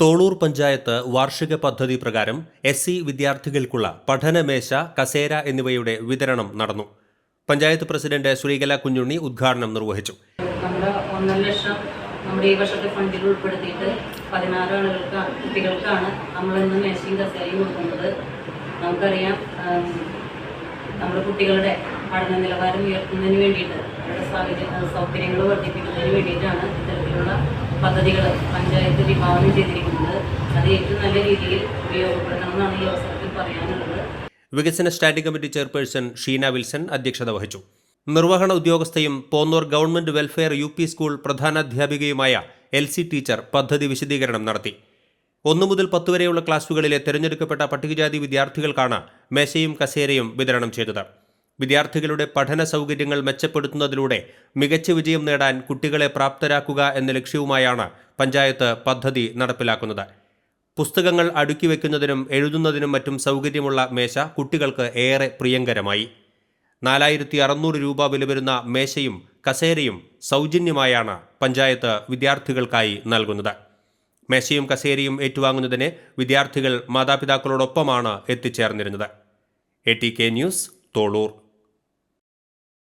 തോളൂർ പഞ്ചായത്ത് വാർഷിക പദ്ധതി പ്രകാരം എസ് സി വിദ്യാർത്ഥികൾക്കുള്ള പഠനമേശ കസേര എന്നിവയുടെ വിതരണം നടന്നു. പഞ്ചായത്ത് പ്രസിഡന്റ് ശ്രീകല കുഞ്ഞുണ്ണി ഉദ്ഘാടനം നിർവഹിച്ചു. നമ്മൾ ഒന്നര നമ്മുടെ ഈ വർഷത്തെ ഫണ്ടിൽ ഉൾപ്പെടുത്തിയിട്ട് പതിനാറ് ആളുകൾക്ക് കുട്ടികൾക്കാണ് നമ്മൾ ഇന്ന് മേശയും കസേരയും കൊടുക്കുന്നത്. നമുക്കറിയാം നമ്മുടെ കുട്ടികളുടെ പഠന നിലവാരം ഉയർത്തുന്നതിന് വേണ്ടിയിട്ട് അവരുടെ സാഹചര്യ സൗകര്യങ്ങൾ വർദ്ധിപ്പിക്കുന്നതിന് വേണ്ടിയിട്ടാണ് ഇത്തരത്തിലുള്ള പദ്ധതികൾ പഞ്ചായത്ത് വിഭാവനം ചെയ്തിരിക്കുന്നത്. അത് ഏറ്റവും നല്ല രീതിയിൽ ഉപയോഗപ്പെടുത്തണമെന്നാണ് ഈ അവസരത്തിൽ പറയാനുള്ളത്. വികസന standing committee chairperson Sheena Wilson അധ്യക്ഷത വഹിച്ചു. നിർവഹണ ഉദ്യോഗസ്ഥയും Ponnur government welfare U P school പ്രധാനാധ്യാപികയുമായ L C teacher പദ്ധതി വിശദീകരണം നടത്തി. ഒന്നു മുതൽ പത്ത് വരെയുള്ള ക്ലാസുകളിലെ തിരഞ്ഞെടുക്കപ്പെട്ട പട്ടികജാതി വിദ്യാർത്ഥികൾക്കാണ് മേശയും കസേരയും വിതരണം ചെയ്തത്. വിദ്യാർത്ഥികളുടെ പഠന സൗകര്യങ്ങൾ മെച്ചപ്പെടുത്തുന്നതിലൂടെ മികച്ച വിജയം നേടാൻ കുട്ടികളെ പ്രാപ്തരാക്കുക എന്ന ലക്ഷ്യവുമായാണ് പഞ്ചായത്ത് പദ്ധതി നടപ്പിലാക്കുന്നത്. പുസ്തകങ്ങൾ അടുക്കി വയ്ക്കുന്നതിനും എഴുതുന്നതിനും മറ്റും സൗകര്യമുള്ള മേശ കുട്ടികൾക്ക് ഏറെ പ്രിയങ്കരമായി. നാലായിരത്തി അറുന്നൂറ് രൂപ വില വരുന്ന മേശയും കസേരയും സൗജന്യമായാണ് പഞ്ചായത്ത് വിദ്യാർത്ഥികൾക്കായി നൽകുന്നത്. മേശയും കസേരയും ഏറ്റുവാങ്ങുന്നതിന് വിദ്യാർത്ഥികൾ മാതാപിതാക്കളോടൊപ്പമാണ് എത്തിച്ചേർന്നിരുന്നത്. A T K news Tholur.